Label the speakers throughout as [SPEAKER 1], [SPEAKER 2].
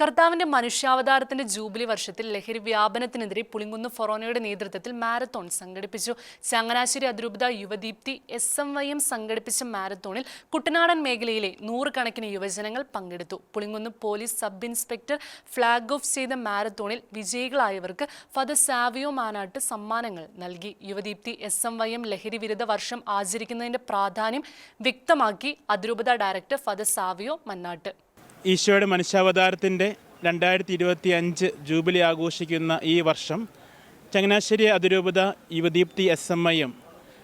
[SPEAKER 1] കർത്താവിന്റെ മനുഷ്യാവതാരത്തിന്റെ ജൂബിലി വർഷത്തിൽ ലഹരി വ്യാപനത്തിനെതിരെ പുളിങ്കുന്ന് ഫൊറോനയുടെ നേതൃത്വത്തിൽ മാരത്തോൺ സംഘടിപ്പിച്ചു. ചങ്ങനാശ്ശേരി അതിരൂപത Yuvadeepthi S M Y M സംഘടിപ്പിച്ച മാരത്തോണിൽ കുട്ടനാടൻ മേഖലയിലെ നൂറുകണക്കിന് യുവജനങ്ങൾ പങ്കെടുത്തു. Pulinkunnu police sub inspector flag off ചെയ്ത മാരത്തോണിൽ വിജയികളായവർക്ക് ഫദർ സാവിയോ മാനാട്ട് സമ്മാനങ്ങൾ നൽകി. Yuvadeepthi S M Y M ലഹരി വിരുദ്ധ വർഷം ആചരിക്കുന്നതിന്റെ പ്രാധാന്യം വ്യക്തമാക്കി. അതിരൂപത ഡയറക്ടർ ഫദർ സാവിയോ മന്നാട്ട്.
[SPEAKER 2] ഈശോയുടെ മനുഷ്യാവതാരത്തിന്റെ രണ്ടായിരത്തി ഇരുപത്തി അഞ്ച് ജൂബിലി ആഘോഷിക്കുന്ന ഈ വർഷം ചങ്ങനാശ്ശേരി അതിരൂപത Yuvadeepthi S M I M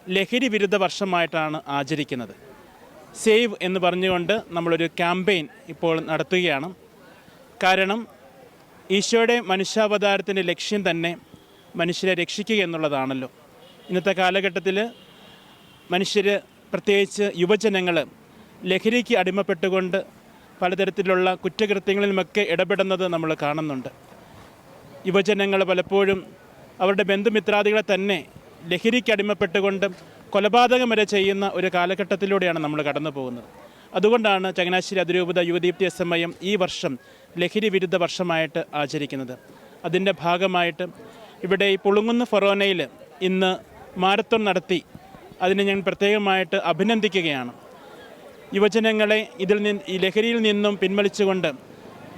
[SPEAKER 2] ലഹരി വിരുദ്ധ വർഷമായിട്ടാണ് ആചരിക്കുന്നത്. സേവ് എന്ന് പറഞ്ഞുകൊണ്ട് നമ്മളൊരു ക്യാമ്പയിൻ ഇപ്പോൾ നടത്തുകയാണ്. കാരണം ഈശോയുടെ മനുഷ്യാവതാരത്തിന്റെ ലക്ഷ്യം തന്നെ മനുഷ്യരെ രക്ഷിക്കുക എന്നുള്ളതാണല്ലോ. ഇന്നത്തെ കാലഘട്ടത്തിൽ മനുഷ്യർ പ്രത്യേകിച്ച് യുവജനങ്ങൾ ലഹരിക്ക് അടിമപ്പെട്ടുകൊണ്ട് പലതരത്തിലുള്ള കുറ്റകൃത്യങ്ങളിലുമൊക്കെ ഇടപെടുന്നത് നമ്മൾ കാണുന്നുണ്ട്. യുവജനങ്ങൾ പലപ്പോഴും അവരുടെ ബന്ധുമിത്രാദികളെ തന്നെ ലഹരിക്ക് അടിമപ്പെട്ടുകൊണ്ടും കൊലപാതകം വരെ ചെയ്യുന്ന ഒരു കാലഘട്ടത്തിലൂടെയാണ് നമ്മൾ കടന്നു പോകുന്നത്. അതുകൊണ്ടാണ് ചങ്ങനാശ്ശേരി അതിരൂപത Yuvadeepthi S M I M ഈ വർഷം ലഹരി വിരുദ്ധ വർഷമായിട്ട് ആചരിക്കുന്നത്. അതിന്റെ ഭാഗമായിട്ട് ഇവിടെ ഈ പുളുങ്ങുന്ന ഫൊറോനയിൽ ഇന്ന് മാരത്തോൺ നടത്തി അതിനെ ഞാൻ പ്രത്യേകമായിട്ട് അഭിനന്ദിക്കുകയാണ്. യുവജനങ്ങളെ ഇതിൽ നിന്ന് ഈ ലഹരിയിൽ നിന്നും പിൻവലിച്ചുകൊണ്ട്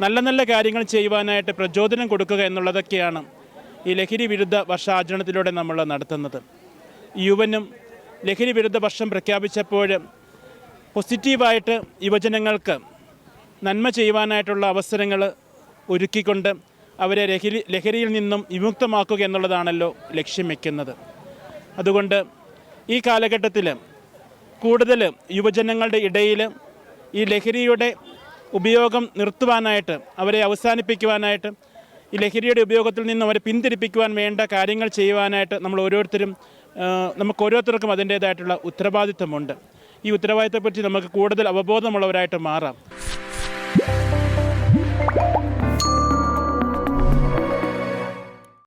[SPEAKER 2] നല്ല നല്ല കാര്യങ്ങൾ ചെയ്യുവാനായിട്ട് പ്രചോദനം കൊടുക്കുക എന്നുള്ളതൊക്കെയാണ് ഈ ലഹരി വിരുദ്ധ വർഷാചരണത്തിലൂടെ നമ്മൾ നടത്തുന്നത്. യുവനും ലഹരി വിരുദ്ധ വർഷം പ്രഖ്യാപിച്ചപ്പോൾ പോസിറ്റീവായിട്ട് യുവജനങ്ങൾക്ക് നന്മ ചെയ്യുവാനായിട്ടുള്ള അവസരങ്ങൾ ഒരുക്കിക്കൊണ്ട് അവരെ ലഹരി ലഹരിയിൽ നിന്നും വിമുക്തമാക്കുക എന്നുള്ളതാണല്ലോ ലക്ഷ്യം വയ്ക്കുന്നത് അതുകൊണ്ട് ഈ കാലഘട്ടത്തിൽ കൂടുതൽ യുവജനങ്ങളുടെ ഇടയിൽ ഈ ലഹരിയുടെ ഉപയോഗം നിർത്തുവാനായിട്ട് അവരെ അവസാനിപ്പിക്കുവാനായിട്ട് ഈ ലഹരിയുടെ ഉപയോഗത്തിൽ നിന്ന് അവരെ പിന്തിരിപ്പിക്കുവാൻ വേണ്ട കാര്യങ്ങൾ ചെയ്യുവാനായിട്ട് നമ്മൾ ഓരോരുത്തരും നമുക്ക് ഓരോരുത്തർക്കും അതിന്റേതായിട്ടുള്ള ഉത്തരവാദിത്വമുണ്ട്. ഈ ഉത്തരവാദിത്തത്തെപ്പറ്റി നമുക്ക് കൂടുതൽ അവബോധമുള്ളവരായിട്ട് മാറാം.